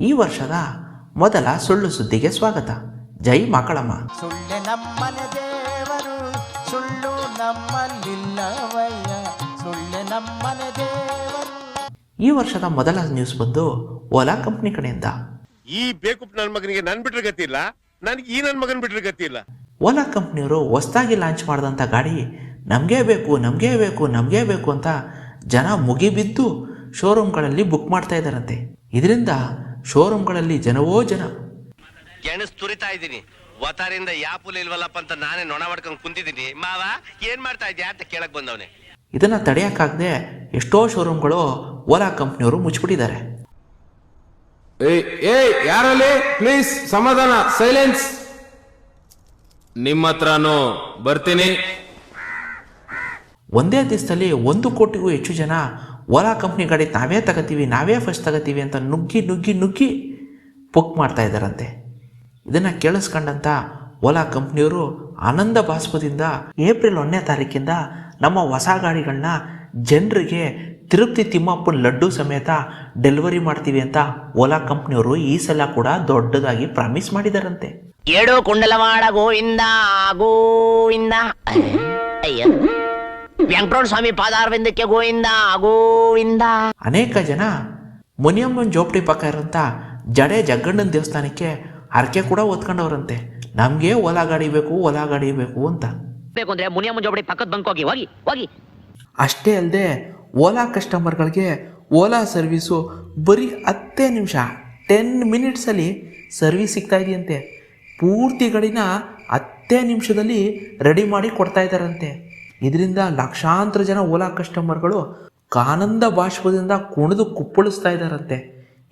ಈ ವರ್ಷದ ಮೊದಲ ಸುಳ್ಳು ಸುದ್ದಿಗೆ ಸ್ವಾಗತ. ಜೈ ಮಕಳಮ್ಮ. ಸುಳ್ಳೆ ನಮ್ಮನೆ ದೇವರು ಸುಳ್ಳು ನಮ್ಮಲ್ಲಿಲ್ಲವಯ್ಯ. ಸುಳ್ಳೆ ನಮ್ಮನೆ ದೇವರು. ಈ ವರ್ಷದ ಮೊದಲ ನ್ಯೂಸ್ ಬಂದು ಓಲಾ ಕಂಪ್ನಿ ಕಡೆಯಿಂದ. ಈ ಬೇಕು ನನ್ನ ಮಗನಿಗೆ ನನ್ ಬಿಟ್ರೆ ಗತಿ ಇಲ್ಲ. ನನ್ಗೆ ಈ ನನ್ನ ಮಗನ್ ಬಿಟ್ರೆ ಗತಿ ಇಲ್ಲ. ಓಲಾ ಕಂಪ್ನಿಯವರು ಹೊಸದಾಗಿ ಲಾಂಚ್ ಮಾಡಿದಂತ ಗಾಡಿ ನಮಗೇ ಬೇಕು ನಮಗೇ ಬೇಕು ನಮಗೇ ಬೇಕು ಅಂತ ಜನ ಮುಗಿಬಿದ್ದು ಶೋರೂಮ್ಗಳಲ್ಲಿ ಬುಕ್ ಮಾಡ್ತಾ ಇದ್ದಾರಂತೆ. ಇದರಿಂದ ಶೋರೂಮ್ಗಳಲ್ಲಿ ಜನವೋ ಜನ. ಗೆಣಸ್ ತುರಿತಾ ಇದ್ದೀನಿ. ವತಾರಿಂದ ಯಾಪುಲ್ ಇಲ್ವಲ್ಲಪ್ಪ ಅಂತ ನಾನೇ ನೊಣ ಮಾಡ್ಕೊಂಡು ಕುಂತಿದ್ದೀನಿ. ಮಾವ ಏನ್ ಮಾಡ್ತಾ ಇದ್ಯಾ ಅಂತ ಕೇಳಕ್ ಬಂದವನೆ. ಇದನ್ನು ತಡೆಯೋಕ್ಕಾಗದೆ ಎಷ್ಟೋ ಶೋರೂಮ್ಗಳು ಓಲಾ ಕಂಪ್ನಿಯವರು ಮುಚ್ಚಿಬಿಟ್ಟಿದ್ದಾರೆ. ಏಯ್ ಏಯ್ ಯಾರಲ್ಲಿ? ಪ್ಲೀಸ್ ಸಮಾಧಾನ ಸೈಲೆನ್ಸ್. ನಿಮ್ಮ ಹತ್ರನೂ ಬರ್ತೀನಿ. ಒಂದೇ ದಿವಸದಲ್ಲಿ ಒಂದು ಕೋಟಿಗೂ ಹೆಚ್ಚು ಜನ ಓಲಾ ಕಂಪ್ನಿ ಗಾಡಿ ನಾವೇ ತಗೋತೀವಿ, ನಾವೇ ಫಸ್ಟ್ ತಗೋತೀವಿ ಅಂತ ನುಗ್ಗಿ ನುಗ್ಗಿ ನುಗ್ಗಿ ಬುಕ್ ಮಾಡ್ತಾ ಇದ್ದಾರಂತೆ. ಇದನ್ನು ಕೇಳಿಸ್ಕೊಂಡಂಥ ಓಲಾ ಕಂಪ್ನಿಯವರು ಆನಂದ ಭಾಸ್ಪದಿಂದ ಏಪ್ರಿಲ್ ಒಂದನೇ ತಾರೀಕಿಂದ ನಮ್ಮ ಹೊಸ ಗಾಡಿಗಳನ್ನ ಜನರಿಗೆ ತಿರುಪ್ತಿ ತಿಮ್ಮಪ್ಪನ ಲಡ್ಡು ಸಮೇತ ಡೆಲಿವರಿ ಮಾಡ್ತೀವಿ ಅಂತ ಓಲಾ ಕಂಪ್ನಿಯವರು ಈ ಸಲ ಕೂಡ ದೊಡ್ಡದಾಗಿ ಪ್ರಾಮಿಸ್ ಮಾಡಿದಾರಂತೆ. ಏಳು ಕುಂಡಲವಾಡ ಗೋವಿಂದ ಗೋವಿಂದ. ವೆಂಕಟರಮಣ ಸ್ವಾಮಿ ಪಾದಾರವಿಂದಕ್ಕೆ ಗೋವಿಂದ ಗೋವಿಂದ. ಅನೇಕ ಜನ ಮುನಿಯಮ್ಮನ ಜೋಪಡಿ ಪಕ್ಕ ಇರೋಂಥ ಜಡೆ ಜಗ್ಗಣ್ಣನ ದೇವಸ್ಥಾನಕ್ಕೆ ಹರಕೆ ಕೂಡ ಓದ್ಕೊಂಡವ್ರಂತೆ ನಮಗೆ ಓಲಾ ಗಾಡಿ ಬೇಕು ಓಲಾ ಗಾಡಿ ಬೇಕು ಅಂತ. ಬೇಕು ಅಂದ್ರೆ ಮುನಿಯಮ್ಮ ಜೋಪಡಿ ಪಕ್ಕದ ಬಂಕ್ ಹೋಗಿ ಹೋಗಿ ಹೋಗಿ. ಅಷ್ಟೇ ಅಲ್ಲದೆ ಓಲಾ ಕಸ್ಟಮರ್ಗಳಿಗೆ ಓಲಾ ಸರ್ವಿಸು ಬರೀ ಹತ್ತೇ ನಿಮಿಷ ಟೆನ್ ಮಿನಿಟ್ಸಲ್ಲಿ ಸರ್ವಿಸ್ ಸಿಗ್ತಾ ಇದೆಯಂತೆ. ಪೂರ್ತಿ ಗಾಡಿನ ಹತ್ತೇ ನಿಮಿಷದಲ್ಲಿ ರೆಡಿ ಮಾಡಿ ಕೊಡ್ತಾ ಇದ್ದಾರಂತೆ. ಇದರಿಂದ ಲಕ್ಷಾಂತರ ಜನ ಓಲಾ ಕಸ್ಟಮರ್ಗಳು ಕಾನಂದ ಬಾಷ್ಪದಿಂದ ಕುಣಿದು ಕುಪ್ಪಳಿಸ್ತಾ ಇದ್ದಾರಂತೆ.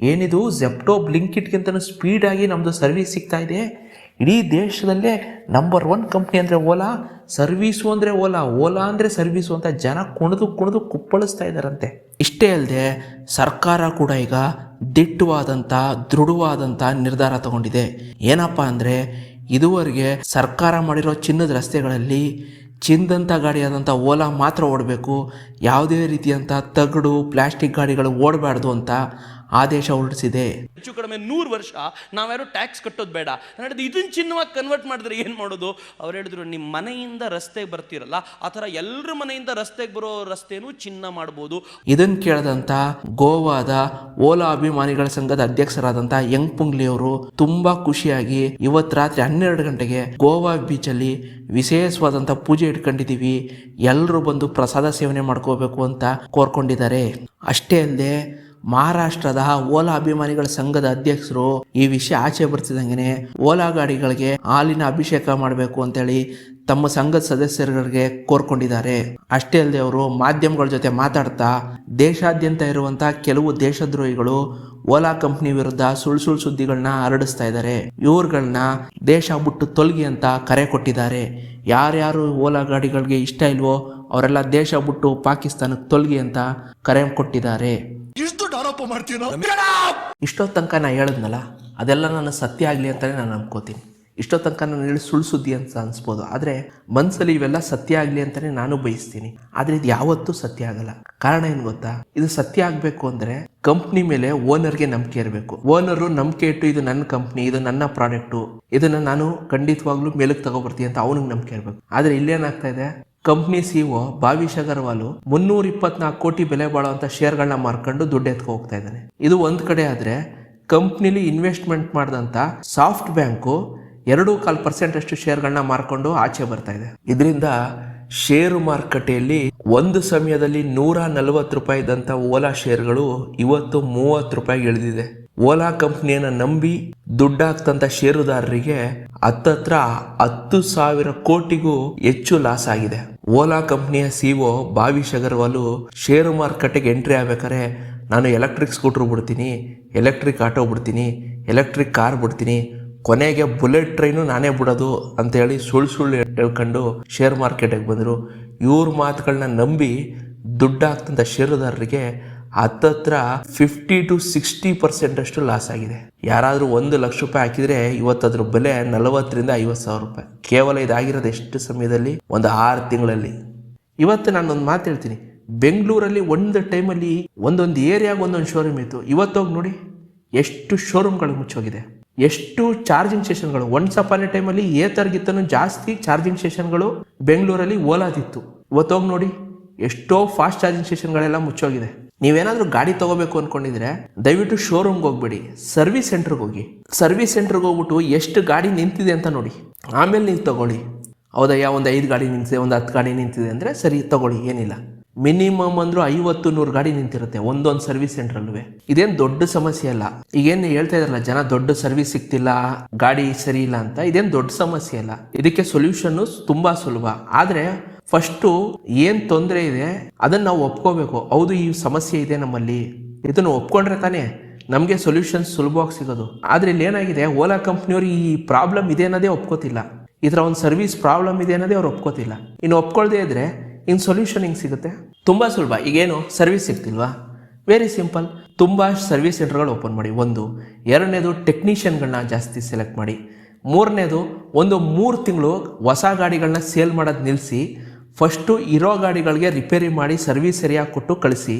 ಏನಿದು? ಜೆಪ್ಟೋ ಬ್ಲಿಂಕಿಟ್ಗಿಂತ ಸ್ಪೀಡಾಗಿ ನಮ್ಮದು ಸರ್ವಿಸ್ ಸಿಗ್ತಾ ಇದೆ. ಇಡೀ ದೇಶದಲ್ಲೇ ನಂಬರ್ ಒನ್ ಕಂಪ್ನಿ ಅಂದರೆ ಓಲಾ, ಸರ್ವೀಸು ಅಂದರೆ ಓಲಾ ಓಲಾ ಅಂದರೆ ಸರ್ವೀಸು ಅಂತ ಜನ ಕುಣಿದು ಕುಣಿದು ಕುಪ್ಪಳಿಸ್ತಾ ಇದ್ದಾರಂತೆ. ಇಷ್ಟೇ ಅಲ್ಲದೆ ಸರ್ಕಾರ ಕೂಡ ಈಗ ದಿಟ್ಟವಾದಂಥ ದೃಢವಾದಂಥ ನಿರ್ಧಾರ ತಗೊಂಡಿದೆ. ಏನಪ್ಪ ಅಂದರೆ ಇದುವರೆಗೆ ಸರ್ಕಾರ ಮಾಡಿರೋ ಚಿನ್ನದ ರಸ್ತೆಗಳಲ್ಲಿ ಚಿನ್ನದಂಥ ಗಾಡಿಯಾದಂಥ ಓಲಾ ಮಾತ್ರ ಓಡಬೇಕು. ಯಾವುದೇ ರೀತಿಯಂಥ ತಗಡು ಪ್ಲ್ಯಾಸ್ಟಿಕ್ ಗಾಡಿಗಳು ಓಡಬಾರ್ದು ಅಂತ ಆದೇಶ ಹೊರಡಿಸಿದೆ. ಹೆಚ್ಚು ಕಡಿಮೆ ನೂರು ವರ್ಷ ನಾವ್ಯಾರು ಟ್ಯಾಕ್ಸ್ ಕಟ್ಟೋದು ಬೇಡ. ನಡೆದು ಇದನ್ನ ಚಿನ್ನವಾಗಿ ಕನ್ವರ್ಟ್ ಮಾಡಿದ್ರೆ ಏನು ಮಾಡೋದು? ಅವ್ರು ಹೇಳಿದ್ರು ನಿಮ್ಮ ಮನೆಯಿಂದ ರಸ್ತೆಗೆ ಬರ್ತಿರಲ್ಲ ಆ ಥರ ಎಲ್ಲರ ಮನೆಯಿಂದ ರಸ್ತೆಗೆ ಬರೋ ರಸ್ತೆನೂ ಚಿನ್ನ ಮಾಡ್ಬೋದು. ಇದನ್ನು ಕೇಳಿದಂಥ ಗೋವಾದ ಓಲಾ ಅಭಿಮಾನಿಗಳ ಸಂಘದ ಅಧ್ಯಕ್ಷರಾದಂಥ ಯಂಗ್ ಪುಂಗ್ಲಿ ಅವರು ತುಂಬಾ ಖುಷಿಯಾಗಿ ಇವತ್ತು ರಾತ್ರಿ ಹನ್ನೆರಡು ಗಂಟೆಗೆ ಗೋವಾ ಬೀಚಲ್ಲಿ ವಿಶೇಷವಾದಂಥ ಪೂಜೆ ಇಟ್ಕೊಂಡಿದ್ದೀವಿ ಎಲ್ಲರೂ ಬಂದು ಪ್ರಸಾದ ಸೇವನೆ ಮಾಡ್ಕೋಬೇಕು ಅಂತ ಕೋರ್ಕೊಂಡಿದ್ದಾರೆ. ಅಷ್ಟೇ ಅಲ್ಲದೆ ಮಹಾರಾಷ್ಟ್ರದ ಓಲಾ ಅಭಿಮಾನಿಗಳ ಸಂಘದ ಅಧ್ಯಕ್ಷರು ಈ ವಿಷಯ ಆಚೆ ಬರ್ತಿದಂಗೆ ಓಲಾ ಗಾಡಿಗಳಿಗೆ ಹಾಲಿನ ಅಭಿಷೇಕ ಮಾಡಬೇಕು ಅಂತೇಳಿ ತಮ್ಮ ಸಂಘದ ಸದಸ್ಯರುಗಳಿಗೆ ಕೋರ್ಕೊಂಡಿದ್ದಾರೆ. ಅಷ್ಟೇ ಅಲ್ಲದೆ ಅವರು ಮಾಧ್ಯಮಗಳ ಜೊತೆ ಮಾತಾಡ್ತಾ ದೇಶಾದ್ಯಂತ ಇರುವಂತ ಕೆಲವು ದೇಶದ್ರೋಹಿಗಳು ಓಲಾ ಕಂಪ್ನಿ ವಿರುದ್ಧ ಸುಳ್ಳು ಸುಳ್ ಸುದ್ದಿಗಳನ್ನ ಹರಡಿಸ್ತಾ ಇದ್ದಾರೆ. ಇವ್ರುಗಳನ್ನ ದೇಶ ಬಿಟ್ಟು ತೊಲಗಿ ಅಂತ ಕರೆ ಕೊಟ್ಟಿದ್ದಾರೆ. ಯಾರ್ಯಾರು ಓಲಾ ಗಾಡಿಗಳಿಗೆ ಇಷ್ಟ ಇಲ್ವೋ ಅವರೆಲ್ಲ ದೇಶ ಬಿಟ್ಟು ಪಾಕಿಸ್ತಾನಕ್ಕೆ ತೊಲಗಿ ಅಂತ ಕರೆ ಕೊಟ್ಟಿದ್ದಾರೆ. ಇಷ್ಟೋ ತನಕ ನಾ ಹೇಳಿದ್ನಲ್ಲ ಅದೆಲ್ಲ ನನ್ನ ಸತ್ಯ ಆಗಲಿ ಅಂತಲೇ ನಾನು ಅನ್ಕೋತೀನಿ. ಇಷ್ಟೋ ತನಕ ನಾನು ಹೇಳಿ ಸುಳ್ಳು ಸುದ್ದಿ ಅಂತ ಅನ್ಸ್ಬೋದು. ಆದರೆ ಮನಸ್ಸಲ್ಲಿ ಇವೆಲ್ಲ ಸತ್ಯ ಆಗಲಿ ಅಂತಲೇ ನಾನು ಬಯಸ್ತೀನಿ. ಆದರೆ ಇದು ಯಾವತ್ತೂ ಸತ್ಯ ಆಗಲ್ಲ. ಕಾರಣ ಏನು ಗೊತ್ತಾ? ಇದು ಸತ್ಯ ಆಗಬೇಕು ಅಂದರೆ ಕಂಪ್ನಿ ಮೇಲೆ ಓನರ್ಗೆ ನಂಬಿಕೆ ಇರಬೇಕು. ಓನರು ನಂಬಿಕೆ ಇಟ್ಟು ಇದು ನನ್ನ ಕಂಪ್ನಿ ಇದು ನನ್ನ ಪ್ರಾಡಕ್ಟು ಇದನ್ನು ನಾನು ಖಂಡಿತವಾಗ್ಲೂ ಮೇಲಕ್ಕೆ ತಗೊಬರ್ತೀನಿ ಅಂತ ಅವನಿಗೆ ನಂಬಿಕೆ ಇರಬೇಕು. ಆದರೆ ಇಲ್ಲೇನಾಗ್ತಾ ಇದೆ? ಕಂಪ್ನಿ ಸಿಒ ಭಾವಿಶ್ ಅಗರ್ವಾಲ್ ಮುನ್ನೂರ ಇಪ್ಪತ್ನಾಲ್ಕು ಕೋಟಿ ಬೆಲೆ ಬಾಳುವಂತ ಶೇರ್ಗಳನ್ನ ಮಾರ್ಕೊಂಡು ದುಡ್ಡು ಎತ್ಕೊ ಹೋಗ್ತಾ ಇದ್ದಾನೆ. ಇದು ಒಂದ್ ಕಡೆ ಆದ್ರೆ ಕಂಪ್ನಿಲಿ ಇನ್ವೆಸ್ಟ್ಮೆಂಟ್ ಮಾಡಿದಂತ ಸಾಫ್ಟ್ ಬ್ಯಾಂಕು ಎರಡು ಕಾಲ್ ಪರ್ಸೆಂಟ್ ಅಷ್ಟು ಶೇರ್ಗಳನ್ನ ಮಾರ್ಕೊಂಡು ಆಚೆ ಬರ್ತಾ ಇದೆ. ಇದರಿಂದ ಷೇರು ಮಾರುಕಟ್ಟೆಯಲ್ಲಿ ಒಂದು ಸಮಯದಲ್ಲಿ ನೂರ ನಲವತ್ತು ರೂಪಾಯಿ ಇದ್ದಂಥ ಓಲಾ ಶೇರ್ಗಳು ಇವತ್ತು ಮೂವತ್ತು ರೂಪಾಯಿಗೆ ಇಳಿದಿದೆ. ಓಲಾ ಕಂಪ್ನಿಯನ್ನು ನಂಬಿ ದುಡ್ಡಾಕ್ತಂತ ಷೇರುದಾರರಿಗೆ ಹತ್ತತ್ರ ಹತ್ತು ಸಾವಿರ ಕೋಟಿಗೂ ಹೆಚ್ಚು ಲಾಸ್ ಆಗಿದೆ. ಓಲಾ ಕಂಪ್ನಿಯ ಸಿಒ ಭಾವಿಶ್ ಅಗರ್ವಾಲು ಷೇರು ಮಾರುಕಟ್ಟೆಗೆ ಎಂಟ್ರಿ ಆಗ್ಬೇಕಾದ್ರೆ ನಾನು ಎಲೆಕ್ಟ್ರಿಕ್ ಸ್ಕೂಟ್ರ್ ಬಿಡ್ತೀನಿ ಎಲೆಕ್ಟ್ರಿಕ್ ಆಟೋ ಬಿಡ್ತೀನಿ ಎಲೆಕ್ಟ್ರಿಕ್ ಕಾರ್ ಬಿಡ್ತೀನಿ, ಕೊನೆಗೆ ಬುಲೆಟ್ ಟ್ರೈನು ನಾನೇ ಬಿಡೋದು ಅಂತೇಳಿ ಸುಳ್ಳು ಸುಳ್ಳು ಹೇಳ್ಕೊಂಡು ಶೇರ್ ಮಾರ್ಕೆಟಿಗೆ ಬಂದರು. ಇವ್ರ ಮಾತುಗಳನ್ನ ನಂಬಿ ದುಡ್ಡಾಗ್ತಂಥ ಷೇರುದಾರರಿಗೆ ಹತ್ತತ್ರ ಫಿಫ್ಟಿ ಟು ಸಿಕ್ಸ್ಟಿ ಪರ್ಸೆಂಟ್ ಅಷ್ಟು ಲಾಸ್ ಆಗಿದೆ. ಯಾರಾದರೂ ಒಂದು ಲಕ್ಷ ರೂಪಾಯಿ ಹಾಕಿದ್ರೆ ಇವತ್ತು ಅದ್ರ ಬೆಲೆ ನಲವತ್ತರಿಂದ ಐವತ್ತು ಸಾವಿರ ರೂಪಾಯಿ. ಕೇವಲ ಇದಾಗಿರೋದು ಎಷ್ಟು ಸಮಯದಲ್ಲಿ? ಒಂದು ಆರು ತಿಂಗಳಲ್ಲಿ. ಇವತ್ತು ನಾನೊಂದು ಮಾತು ಹೇಳ್ತೀನಿ. ಬೆಂಗಳೂರಲ್ಲಿ ಒಂದು ಟೈಮಲ್ಲಿ ಒಂದೊಂದು ಏರಿಯಾಗ ಒಂದೊಂದು ಶೋರೂಮ್ ಇತ್ತು. ಇವತ್ತೋಗಿ ನೋಡಿ. ಎಷ್ಟು ಶೋರೂಮ್ಗಳು ಮುಚ್ಚೋಗಿದೆ. ಎಷ್ಟು ಚಾರ್ಜಿಂಗ್ ಸ್ಟೇಷನ್ಗಳು ಒನ್ಸ್ ಅಪಾನ್ ಎ ಟೈಮಲ್ಲಿ ಏತರ್ಗಿತ್ತನು ಜಾಸ್ತಿ ಚಾರ್ಜಿಂಗ್ ಸ್ಟೇಷನ್ಗಳು ಬೆಂಗಳೂರಲ್ಲಿ ಓಲಾದಿತ್ತು. ಇವತ್ತೋಗಿ ನೋಡಿ. ಎಷ್ಟೋ ಫಾಸ್ಟ್ ಚಾರ್ಜಿಂಗ್ ಸ್ಟೇಷನ್ಗಳೆಲ್ಲ ಮುಚ್ಚೋಗಿದೆ. ನೀವೇನಾದ್ರೂ ಗಾಡಿ ತಗೋಬೇಕು ಅನ್ಕೊಂಡಿದ್ರೆ ದಯವಿಟ್ಟು ಶೋರೂಮ್ಗೆ ಹೋಗ್ಬೇಡಿ. ಸರ್ವಿಸ್ ಸೆಂಟರ್ಗೆ ಹೋಗಿ. ಸರ್ವಿಸ್ ಸೆಂಟರ್ಗೆ ಹೋಗ್ಬಿಟ್ಟು ಎಷ್ಟು ಗಾಡಿ ನಿಂತಿದೆ ಅಂತ ನೋಡಿ. ಆಮೇಲೆ ನೀವು ತಗೊಳ್ಳಿ. ಹೌದಯ್ಯ, ಒಂದು ಐದು ಗಾಡಿ ನಿಂತಿದೆ, ಒಂದು ಹತ್ತು ಗಾಡಿ ನಿಂತಿದೆ ಅಂದರೆ ಸರಿ, ತಗೊಳ್ಳಿ, ಏನಿಲ್ಲ. ಮಿನಿಮಮ್ ಅಂದರೂ ಐವತ್ತು, ನೂರು ಗಾಡಿ ನಿಂತಿರುತ್ತೆ ಒಂದೊಂದು ಸರ್ವಿಸ್ ಸೆಂಟ್ರಲ್ಲೂ ಇದೇನು ದೊಡ್ಡ ಸಮಸ್ಯೆ ಅಲ್ಲ. ಈಗೇನು ಹೇಳ್ತಾ ಇದಾರಲ್ಲ, ಜನ ದೊಡ್ಡ ಸರ್ವಿಸ್ ಸಿಗ್ತಿಲ್ಲ, ಗಾಡಿ ಸರಿ ಇಲ್ಲ ಅಂತ. ಇದೇನು ದೊಡ್ಡ ಸಮಸ್ಯೆ ಅಲ್ಲ. ಇದಕ್ಕೆ ಸೊಲ್ಯೂಷನ್ನು ತುಂಬಾ ಸುಲಭ. ಆದರೆ ಫಸ್ಟು ಏನು ತೊಂದರೆ ಇದೆ, ಅದನ್ನು ನಾವು ಒಪ್ಕೋಬೇಕು. ಹೌದು, ಈ ಸಮಸ್ಯೆ ಇದೆ ನಮ್ಮಲ್ಲಿ. ಇದನ್ನು ಒಪ್ಕೊಂಡ್ರೆ ತಾನೇ ನಮಗೆ ಸೊಲ್ಯೂಷನ್ ಸುಲಭವಾಗಿ ಸಿಗೋದು. ಆದರೆ ಇಲ್ಲಿ ಏನಾಗಿದೆ, ಓಲಾ ಕಂಪ್ನಿಯವರು ಈ ಪ್ರಾಬ್ಲಮ್ ಇದೆ ಅನ್ನೋದೇ ಒಪ್ಕೋತಿಲ್ಲ. ಥರ ಒಂದು ಸರ್ವಿಸ್ ಪ್ರಾಬ್ಲಮ್ ಇದೆ ಅನ್ನೋದೇ ಅವ್ರು ಒಪ್ಕೋತಿಲ್ಲ. ಇನ್ನು ಒಪ್ಕೊಳ್ದೇ ಇದ್ರೆ ಇನ್ನು ಸೊಲ್ಯೂಷನ್ ಹಿಂಗೆ ಸಿಗುತ್ತೆ? ತುಂಬ ಸುಲಭ. ಈಗೇನು ಸರ್ವಿಸ್ ಸಿಗ್ತಿಲ್ವಾ? ವೆರಿ ಸಿಂಪಲ್ ತುಂಬ ಸರ್ವಿಸ್ ಸೆಂಟರ್ಗಳು ಓಪನ್ ಮಾಡಿ. ಒಂದು, ಎರಡನೇದು ಟೆಕ್ನಿಷಿಯನ್ಗಳನ್ನ ಜಾಸ್ತಿ ಸೆಲೆಕ್ಟ್ ಮಾಡಿ. ಮೂರನೇದು ಒಂದು ಮೂರು ತಿಂಗಳು ಹೊಸ ಗಾಡಿಗಳನ್ನ ಸೇಲ್ ಮಾಡೋದು ನಿಲ್ಲಿಸಿ ಫಸ್ಟು ಇರೋ ಗಾಡಿಗಳಿಗೆ ರಿಪೇರಿ ಮಾಡಿ ಸರ್ವಿಸ್ ಸರಿಯಾಗಿ ಕೊಟ್ಟು ಕಳಿಸಿ.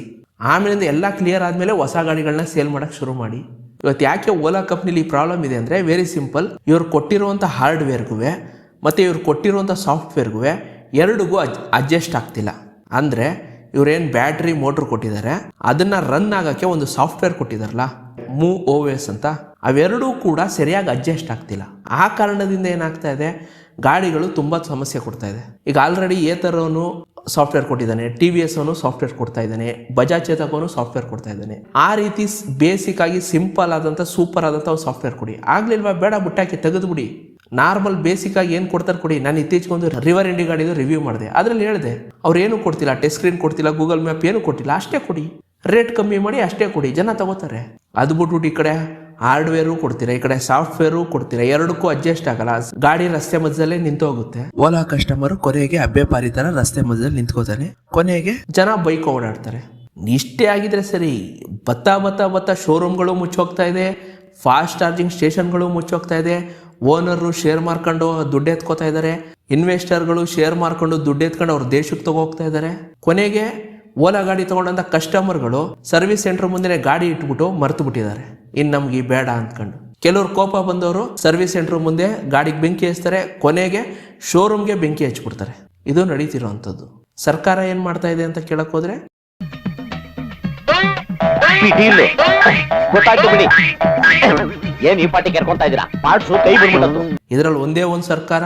ಆಮೇಲಿಂದ ಎಲ್ಲ ಕ್ಲಿಯರ್ ಆದಮೇಲೆ ಹೊಸ ಗಾಡಿಗಳನ್ನ ಸೇಲ್ ಮಾಡೋಕ್ಕೆ ಶುರು ಮಾಡಿ. ಇವತ್ತು ಯಾಕೆ ಓಲಾ ಕಂಪ್ನಿಲಿ ಈ ಪ್ರಾಬ್ಲಮ್ ಇದೆ ಅಂದರೆ ವೆರಿ ಸಿಂಪಲ್ ಇವ್ರು ಕೊಟ್ಟಿರುವಂಥ ಹಾರ್ಡ್ವೇರ್ಗೂ ಮತ್ತು ಇವ್ರು ಕೊಟ್ಟಿರುವಂಥ ಸಾಫ್ಟ್ವೇರ್ಗೂ ಎರಡಿಗೂ ಅಜ್ ಅಡ್ಜಸ್ಟ್ ಆಗ್ತಿಲ್ಲ. ಅಂದರೆ ಇವರೇನು ಬ್ಯಾಟ್ರಿ ಮೋಟ್ರ್ ಕೊಟ್ಟಿದ್ದಾರೆ. ಅದನ್ನು ರನ್ ಆಗೋಕ್ಕೆ ಒಂದು ಸಾಫ್ಟ್ವೇರ್ ಕೊಟ್ಟಿದ್ದಾರಲ್ಲ ಮೂ ಓ ಎಸ್ ಅಂತ. ಅವೆರಡೂ ಕೂಡ ಸರಿಯಾಗಿ ಅಡ್ಜಸ್ಟ್ ಆಗ್ತಿಲ್ಲ. ಆ ಕಾರಣದಿಂದ ಏನಾಗ್ತಾ ಇದೆ? ಗಾಡಿಗಳು ತುಂಬ ಸಮಸ್ಯೆ ಕೊಡ್ತಾ ಇದೆ. ಈಗ ಆಲ್ರೆಡಿ ಏತರವನು ಸಾಫ್ಟ್ವೇರ್ ಕೊಟ್ಟಿದ್ದಾನೆ ಟಿ ವಿ ಎಸ್ ಅವನು ಸಾಫ್ಟ್ವೇರ್ ಕೊಡ್ತಾ ಇದ್ದಾನೆ ಬಜಾಜ್ ಸಾಫ್ಟ್ವೇರ್ ಕೊಡ್ತಾ ಇದ್ದಾನೆ. ಆ ರೀತಿ ಬೇಸಿಕ್ ಆಗಿ ಸಿಂಪಲ್ ಆದಂಥ ಸೂಪರ್ ಆದಂಥ ಸಾಫ್ಟ್ವೇರ್ ಕೊಡಿ. ಆಗ್ಲಿಲ್ವಾ ಬೇಡ, ಬುಟ್ಟಾಕಿ ತೆಗೆದುಬಿಡಿ ನಾರ್ಮಲ್ ಬೇಸಿಕ್ ಆಗಿ ಏನು ಕೊಡ್ತಾರೆ ಕೊಡಿ. ನಾನು ಇತ್ತೀಚೆಗೆ ಒಂದು ರಿವರ್ ಇಂಡಿ ಗಾಡಿದು ರಿವ್ಯೂ ಮಾಡಿದೆ. ಅದ್ರಲ್ಲಿ ಹೇಳಿದೆ, ಅವ್ರು ಏನು ಕೊಡ್ತಿಲ್ಲ ಟೆಸ್ಟ್ ಸ್ಕ್ರೀನ್ ಕೊಡ್ತಿಲ್ಲ ಗೂಗಲ್ ಮ್ಯಾಪ್ ಏನು ಕೊಟ್ಟಿಲ್ಲ ಅಷ್ಟೇ ಕೊಡಿ. ರೇಟ್ ಕಮ್ಮಿ ಮಾಡಿ ಅಷ್ಟೇ ಕೊಡಿ. ಜನ ತಗೋತಾರೆ. ಅದು ಬಿಟ್ಬಿಟ್ಟು ಈ ಕಡೆ ಹಾರ್ಡ್ವೇರು ಕೊಡ್ತೀರಾ ಈ ಕಡೆ ಸಾಫ್ಟ್ವೇರು ಕೊಡ್ತೀರಾ ಎರಡಕ್ಕೂ ಅಡ್ಜಸ್ಟ್ ಆಗಲ್ಲ. ಗಾಡಿ ರಸ್ತೆ ಮಧ್ಯದಲ್ಲೇ ನಿಂತು ಹೋಗುತ್ತೆ ಓಲಾ ಕಸ್ಟಮರ್ ಕೊನೆಗೆ ಅಬ್ಬೆಪಾರಿ ತರ ರಸ್ತೆ ಮಧ್ಯದಲ್ಲಿ ನಿಂತ್ಕೋತಾನೆ. ಕೊನೆಗೆ ಜನ ಬೈಕ್ ಓಡಾಡ್ತಾರೆ. ಇಷ್ಟೇ ಆಗಿದ್ರೆ ಸರಿ ಬತ್ತಾ ಬತ್ತಾ ಬತ್ತಾ ಶೋರೂಮ್ಗಳು ಮುಚ್ಚೋಗ್ತಾ ಇದೆ ಫಾಸ್ಟ್ ಚಾರ್ಜಿಂಗ್ ಸ್ಟೇಷನ್ಗಳು ಮುಚ್ಚೋಗ್ತಾ ಇದೆ ಓನರು ಶೇರ್ ಮಾರ್ಕೊಂಡು ದುಡ್ಡು ಎತ್ಕೋತಾ ಇದ್ದಾರೆ ಇನ್ವೆಸ್ಟರ್ಗಳು ಶೇರ್ ಮಾರ್ಕೊಂಡು ದುಡ್ಡು ಎತ್ಕೊಂಡು ಅವ್ರ ದೇಶಕ್ಕೆ ತಗೋಗ್ತಾ ಇದ್ದಾರೆ. ಕೊನೆಗೆ ಓಲಾ ಗಾಡಿ ತಗೊಂಡಂತ ಕಸ್ಟಮರ್ಗಳು ಸರ್ವಿಸ್ ಸೆಂಟರ್ ಮುಂದೆ ಗಾಡಿ ಇಟ್ಬಿಟ್ಟು ಮರ್ತು ಬಿಟ್ಟಿದ್ದಾರೆ ಇನ್ನು ನಮ್ಗೆ ಈ ಬೇಡ ಅಂದ್ಕೊಂಡು. ಕೆಲವ್ರು ಕೋಪ ಬಂದವರು ಸರ್ವಿಸ್ ಸೆಂಟರ್ ಮುಂದೆ ಗಾಡಿಗೆ ಬೆಂಕಿ ಹಚ್ತಾರೆ ಕೊನೆಗೆ ಶೋರೂಮ್ಗೆ ಬೆಂಕಿ ಹಚ್ಬಿಡ್ತಾರೆ. ಇದು ನಡೀತಿರೋವಂಥದ್ದು ಸರ್ಕಾರ ಏನು ಮಾಡ್ತಾ ಇದೆ ಅಂತ ಕೇಳಕ್ ಹೋದ್ರೆ? ಇದ್ರಲ್ಲಿ ಬಿಡಿ. ಏನ್ ಈ ಪಾಟಿ ಕೆರ್ಕೊಂತ ಇದೀರಾ ಪಾರ್ಟ್ಸು ಕೈ ಬಿಡ್ಬಿಟ್ಟು ಇದರಲ್ಲಿ ಒಂದೇ ಒಂದು ಸರ್ಕಾರ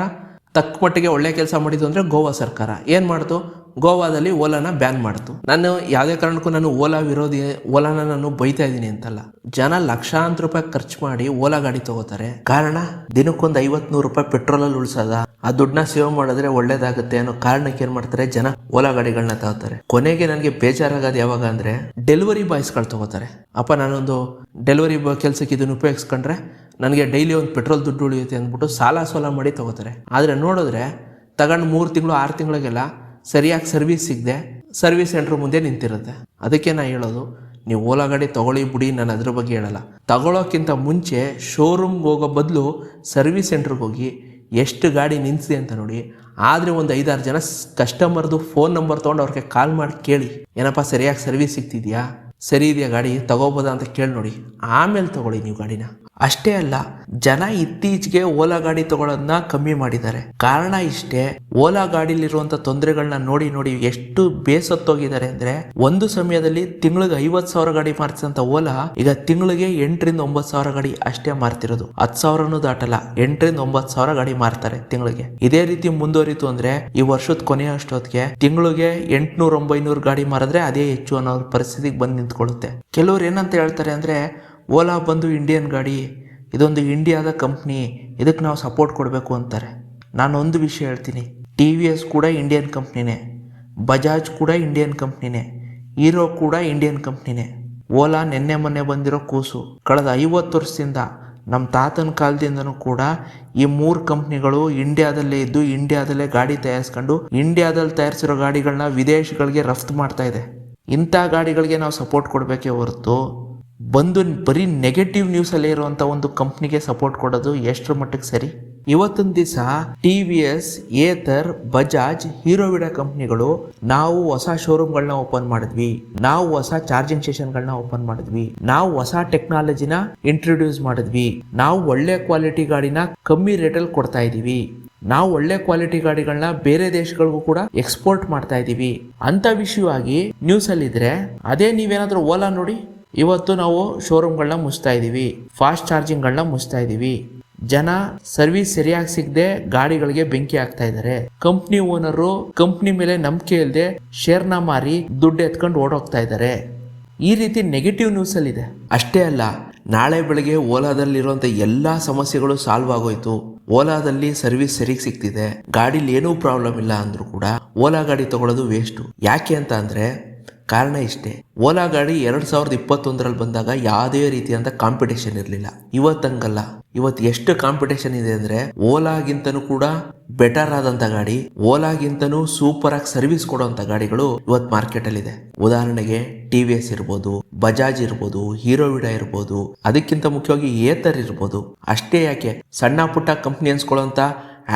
ತಕ್ಕ ಮಟ್ಟಿಗೆ ಒಳ್ಳೆ ಕೆಲಸ ಮಾಡಿದ್ದು ಅಂದರೆ ಗೋವಾ ಸರ್ಕಾರ. ಏನು ಮಾಡ್ತು? ಗೋವಾದಲ್ಲಿ ಓಲಾನ ಬ್ಯಾನ್ ಮಾಡ್ತು. ನಾನು ಯಾವುದೇ ಕಾರಣಕ್ಕೂ ನಾನು ಓಲಾ ವಿರೋಧಿ, ಓಲಾನ ನಾನು ಬೈತಾ ಇದ್ದೀನಿ ಅಂತಲ್ಲ. ಜನ ಲಕ್ಷಾಂತರ ರೂಪಾಯಿ ಖರ್ಚು ಮಾಡಿ ಓಲಾ ಗಾಡಿ ತಗೋತಾರೆ. ಕಾರಣ ದಿನಕ್ಕೊಂದು ಐವತ್ ನೂರು ರೂಪಾಯಿ ಪೆಟ್ರೋಲಲ್ಲಿ ಉಳಿಸೋದ? ಆ ದುಡ್ಡನ್ನ ಸೇವ್ ಮಾಡಿದ್ರೆ ಒಳ್ಳೇದಾಗುತ್ತೆ ಅನ್ನೋ ಕಾರಣಕ್ಕೆ ಏನ್ ಮಾಡ್ತಾರೆ? ಜನ ಓಲಾ ಗಾಡಿಗಳನ್ನ ತಗೋತಾರೆ. ಕೊನೆಗೆ ನನಗೆ ಬೇಜಾರಾಗೋದು ಯಾವಾಗ ಅಂದ್ರೆ ಡೆಲಿವರಿ ಬಾಯ್ಸ್ಗಳು ತಗೋತಾರೆ. ಅಪ್ಪ, ನಾನೊಂದು ಡೆಲಿವರಿ ಬಾಯ್ ಕೆಲಸಕ್ಕೆ ಇದನ್ನು ಉಪಯೋಗಿಸ್ಕೊಂಡ್ರೆ ನನಗೆ ಡೈಲಿ ಒಂದು ಪೆಟ್ರೋಲ್ ದುಡ್ಡು ಉಳಿಯುತ್ತೆ ಅಂದ್ಬಿಟ್ಟು ಸಾಲ ಸೋಲ ಮಾಡಿ ತಗೋತಾರೆ. ಆದರೆ ನೋಡಿದ್ರೆ ತಗೊಂಡು ಮೂರು ತಿಂಗಳು, ಆರು ತಿಂಗಳಿಗೆಲ್ಲ ಸರಿಯಾಗಿ ಸರ್ವಿಸ್ ಸಿಗದೆ ಸರ್ವಿಸ್ ಸೆಂಟ್ರ್ ಮುಂದೆ ನಿಂತಿರುತ್ತೆ. ಅದಕ್ಕೆ ನಾ ಹೇಳೋದು, ನೀವು ಓಲಾ ಗಾಡಿ ತಗೊಳ್ಳಿ ಬಿಡಿ, ನಾನು ಅದ್ರ ಬಗ್ಗೆ ಹೇಳಲ್ಲ. ತಗೊಳ್ಳೋಕ್ಕಿಂತ ಮುಂಚೆ ಶೋರೂಮ್ಗೆ ಹೋಗೋ ಬದಲು ಸರ್ವಿಸ್ ಸೆಂಟ್ರಿಗೆ ಹೋಗಿ ಎಷ್ಟು ಗಾಡಿ ನಿಂತಿದೆ ಅಂತ ನೋಡಿ. ಆದರೆ ಒಂದು ಐದಾರು ಜನ ಕಸ್ಟಮರ್ದು ಫೋನ್ ನಂಬರ್ ತೊಗೊಂಡು ಅವ್ರಿಗೆ ಕಾಲ್ ಮಾಡಿ ಕೇಳಿ. ಏನಪ್ಪ, ಸರಿಯಾಗಿ ಸರ್ವಿಸ್ ಸಿಗ್ತಿದೆಯಾ? ಸರಿ ಇದೆಯಾ ಗಾಡಿ ತಗೋಬೋದಾ ಅಂತ ಕೇಳಿ ನೋಡಿ. ಆಮೇಲೆ ತಗೊಳ್ಳಿ ನೀವು ಗಾಡಿನ. ಅಷ್ಟೇ ಅಲ್ಲ, ಜನ ಇತ್ತೀಚೆಗೆ ಓಲಾ ಗಾಡಿ ತಗೊಳ್ಳೋದನ್ನ ಕಮ್ಮಿ ಮಾಡಿದ್ದಾರೆ. ಕಾರಣ ಇಷ್ಟೇ, ಓಲಾ ಗಾಡಿಲಿರುವಂತ ತೊಂದರೆಗಳನ್ನ ನೋಡಿ ನೋಡಿ ಎಷ್ಟು ಬೇಸತ್ತೋಗಿದ್ದಾರೆ ಅಂದ್ರೆ, ಒಂದು ಸಮಯದಲ್ಲಿ ತಿಂಗಳಿಗೆ ಐವತ್ ಸಾವಿರ ಗಾಡಿ ಮಾರ್ತಿದಂತ ಓಲಾ ಈಗ ತಿಂಗಳಿಗೆ ಎಂಟರಿಂದ ಒಂಬತ್ತು ಸಾವಿರ ಗಾಡಿ ಅಷ್ಟೇ ಮಾರ್ತಿರೋದು. ಹತ್ತು ಸಾವಿರನೂ ದಾಟಲ್ಲ, ಎಂಟರಿಂದ ಒಂಬತ್ತು ಸಾವಿರ ಗಾಡಿ ಮಾರ್ತಾರೆ ತಿಂಗಳಿಗೆ. ಇದೇ ರೀತಿ ಮುಂದುವರಿತು ಅಂದ್ರೆ, ಈ ವರ್ಷದ ಕೊನೆಯ ಅಷ್ಟೊತ್ತಿಗೆ ತಿಂಗಳಿಗೆ ಎಂಟ್ನೂರ ಒಂಬೈನೂರು ಗಾಡಿ ಮಾರಿದ್ರೆ ಅದೇ ಹೆಚ್ಚು ಅನ್ನೋ ಪರಿಸ್ಥಿತಿಗೆ ಬಂದು ನಿಂತ್ಕೊಳ್ಳುತ್ತೆ. ಕೆಲವ್ರು ಏನಂತ ಹೇಳ್ತಾರೆ ಅಂದ್ರೆ ಓಲಾ ಬಂದು ಇಂಡಿಯನ್ ಗಾಡಿ, ಇದೊಂದು ಇಂಡಿಯಾದ ಕಂಪ್ನಿ, ಇದಕ್ಕೆ ನಾವು ಸಪೋರ್ಟ್ ಕೊಡಬೇಕು ಅಂತಾರೆ. ನಾನು ಒಂದು ವಿಷಯ ಹೇಳ್ತೀನಿ, ಟಿ ವಿ ಎಸ್ ಕೂಡ ಇಂಡಿಯನ್ ಕಂಪ್ನಿನೇ, ಬಜಾಜ್ ಕೂಡ ಇಂಡಿಯನ್ ಕಂಪ್ನಿನೇ, ಹೀರೋ ಕೂಡ ಇಂಡಿಯನ್ ಕಂಪ್ನಿನೇ. ಓಲಾ ನಿನ್ನೆ ಮೊನ್ನೆ ಬಂದಿರೋ ಕೂಸು. ಕಳೆದ ಐವತ್ತು ವರ್ಷದಿಂದ ನಮ್ಮ ತಾತನ ಕಾಲದಿಂದನೂ ಕೂಡ ಈ ಮೂರು ಕಂಪ್ನಿಗಳು ಇಂಡಿಯಾದಲ್ಲೇ ಇದ್ದು, ಇಂಡಿಯಾದಲ್ಲೇ ಗಾಡಿ ತಯಾರಿಸ್ಕೊಂಡು, ಇಂಡಿಯಾದಲ್ಲಿ ತಯಾರಿಸಿರೋ ಗಾಡಿಗಳನ್ನ ವಿದೇಶಗಳಿಗೆ ರಫ್ತು ಮಾಡ್ತಾ ಇದೆ. ಇಂಥ ಗಾಡಿಗಳಿಗೆ ನಾವು ಸಪೋರ್ಟ್ ಕೊಡಬೇಕೇ ಹೊರತು ಬಂದು ಬರೀ ನೆಗೆಟಿವ್ ನ್ಯೂಸಲ್ಲೇ ಇರುವಂಥ ಒಂದು ಕಂಪ್ನಿಗೆ ಸಪೋರ್ಟ್ ಕೊಡೋದು ಎಷ್ಟರ ಮಟ್ಟಿಗೆ ಸರಿ? ಇವತ್ತೊಂದು ದಿವಸ T V S Ather Bajaj ಹೀರೋವಿಡ ಕಂಪ್ನಿಗಳು ನಾವು ಹೊಸ ಶೋರೂಮ್ಗಳನ್ನ ಓಪನ್ ಮಾಡಿದ್ವಿ. ನಾವು ಹೊಸ ಚಾರ್ಜಿಂಗ್ ಸ್ಟೇಷನ್ಗಳನ್ನ ಓಪನ್ ಮಾಡಿದ್ವಿ. ನಾವು ಹೊಸ ಟೆಕ್ನಾಲಜಿನ ಇಂಟ್ರೊಡ್ಯೂಸ್ ಮಾಡಿದ್ವಿ. ನಾವು ಒಳ್ಳೆ ಕ್ವಾಲಿಟಿ ಗಾಡಿನ ಕಮ್ಮಿ ರೇಟಲ್ಲಿ ಕೊಡ್ತಾ ಇದೀವಿ. ನಾವು ಒಳ್ಳೆ ಕ್ವಾಲಿಟಿ ಗಾಡಿಗಳನ್ನ ಬೇರೆ ದೇಶಗಳಿಗೂ ಕೂಡ ಎಕ್ಸ್ಪೋರ್ಟ್ ಮಾಡ್ತಾ ಇದೀವಿ. ಅಂತ ವಿಷಯವಾಗಿ ನ್ಯೂಸ್ ಅಲ್ಲಿ ಇದ್ರೆ ಅದೇ ನೀವೇನಾದ್ರೂ ಓಲಾ ನೋಡಿ? ಇವತ್ತು ನಾವು ಶೋರೂಮ್ಗಳನ್ನ ಮುಚ್ತಾ ಇದ್ದೀವಿ ಫಾಸ್ಟ್ ಚಾರ್ಜಿಂಗ್ಗಳನ್ನ ಮುಚ್ತಾ ಇದ್ದೀವಿ ಜನ ಸರ್ವಿಸ್ ಸರಿಯಾಗಿ ಸಿಗದೆ ಗಾಡಿಗಳಿಗೆ ಬೆಂಕಿ ಹಾಕ್ತಾ ಇದ್ದಾರೆ ಕಂಪ್ನಿ ಓನರು ಕಂಪ್ನಿ ಮೇಲೆ ನಂಬಿಕೆ ಇಲ್ಲದೆ ಶೇರ್ನ ಮಾರಿ ದುಡ್ಡು ಎತ್ಕೊಂಡು ಓಡೋಗ್ತಾ ಇದ್ದಾರೆ ಈ ರೀತಿ ನೆಗೆಟಿವ್ ನ್ಯೂಸ್ ಅಲ್ಲಿ ಇದೆ ಅಷ್ಟೇ ಅಲ್ಲ, ನಾಳೆ ಬೆಳಗ್ಗೆ ಓಲಾದಲ್ಲಿರುವಂತ ಎಲ್ಲಾ ಸಮಸ್ಯೆಗಳು ಸಾಲ್ವ್ ಆಗೋಯ್ತು. ಓಲಾದಲ್ಲಿ ಸರ್ವಿಸ್ ಸರಿಗ್ ಸಿಗ್ತಿದೆ. ಗಾಡಿಲಿ ಏನೂ ಪ್ರಾಬ್ಲಮ್ ಇಲ್ಲ ಅಂದ್ರೂ ಕೂಡ ಓಲಾ ಗಾಡಿ ತಗೊಳ್ಳೋದು ವೇಸ್ಟು ಯಾಕೆ ಅಂತ ಅಂದ್ರೆ ಕಾರಣ ಇಷ್ಟೇ. ಓಲಾ ಗಾಡಿ ಎರಡ್ ಸಾವಿರದ ಇಪ್ಪತ್ತೊಂದರಲ್ಲಿ ಬಂದಾಗ ಯಾವುದೇ ರೀತಿಯಾದ ಕಾಂಪಿಟೇಷನ್ ಇರಲಿಲ್ಲ. ಇವತ್ತಂಗಲ್ಲ ಇವತ್ತು ಎಷ್ಟು ಕಾಂಪಿಟೇಷನ್ ಇದೆ ಅಂದ್ರೆ ಓಲಾಗಿಂತನೂ ಕೂಡ ಬೆಟರ್ ಆದಂತ ಗಾಡಿ, ಓಲಾಗಿಂತನೂ ಸೂಪರ್ ಆಗಿ ಸರ್ವಿಸ್ ಕೊಡುವಂತ ಗಾಡಿಗಳು ಇವತ್ತು ಮಾರ್ಕೆಟ್ ಅಲ್ಲಿ ಇದೆ. ಉದಾಹರಣೆಗೆ ಟಿ ವಿ ಎಸ್ ಇರ್ಬೋದು ಬಜಾಜ್ ಇರ್ಬೋದು ಹೀರೋವಿಡ ಇರ್ಬೋದು, ಅದಕ್ಕಿಂತ ಮುಖ್ಯವಾಗಿ ಏತರ್ ಇರ್ಬೋದು. ಅಷ್ಟೇ ಯಾಕೆ? ಸಣ್ಣ ಪುಟ್ಟ ಕಂಪ್ನಿ ಅನ್ಸ್ಕೊಳ್ಳೋಂತ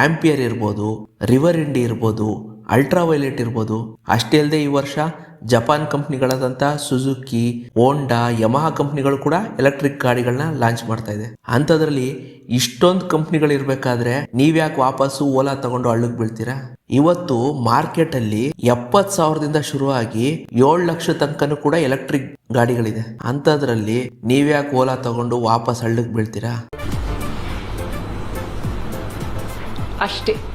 ಆಂಪಿಯರ್ ಇರ್ಬೋದು ರಿವರ್ ಇಂಡಿ ಇರ್ಬೋದು ಅಲ್ಟ್ರಾ ವೈಲೆಟ್ ಇರ್ಬೋದು. ಅಷ್ಟೇ ಅಲ್ಲದೆ ಈ ವರ್ಷ ಜಪಾನ್ ಕಂಪ್ನಿಗಳಾದಂಥ ಸುಜುಕಿ, ಹೋಂಡಾ, ಯಮಹಾ ಕಂಪ್ನಿಗಳು ಕೂಡ ಎಲೆಕ್ಟ್ರಿಕ್ ಗಾಡಿಗಳನ್ನ ಲಾಂಚ್ ಮಾಡ್ತಾ ಇದೆ. ಅಂಥದ್ರಲ್ಲಿ ಇಷ್ಟೊಂದು ಇರ್ಬೇಕಾದ್ರೆ ನೀವ್ಯಾಕೆ ವಾಪಸ್ಸು ಓಲಾ ತಗೊಂಡು ಹಳ್ಳಕ್ಕೆ ಬೀಳ್ತೀರಾ? ಇವತ್ತು ಮಾರ್ಕೆಟ್ ಅಲ್ಲಿ ಎಪ್ಪತ್ ಸಾವಿರದಿಂದ ಶುರುವಾಗಿ ಏಳು ಲಕ್ಷ ತನಕನೂ ಕೂಡ ಎಲೆಕ್ಟ್ರಿಕ್ ಗಾಡಿಗಳಿದೆ. ಅಂಥದ್ರಲ್ಲಿ ನೀವ್ಯಾಕೆ ಓಲಾ ತಗೊಂಡು ವಾಪಸ್ ಹಳ್ಳಕ್ಕೆ ಬೀಳ್ತೀರಾ? ಅಷ್ಟೇ.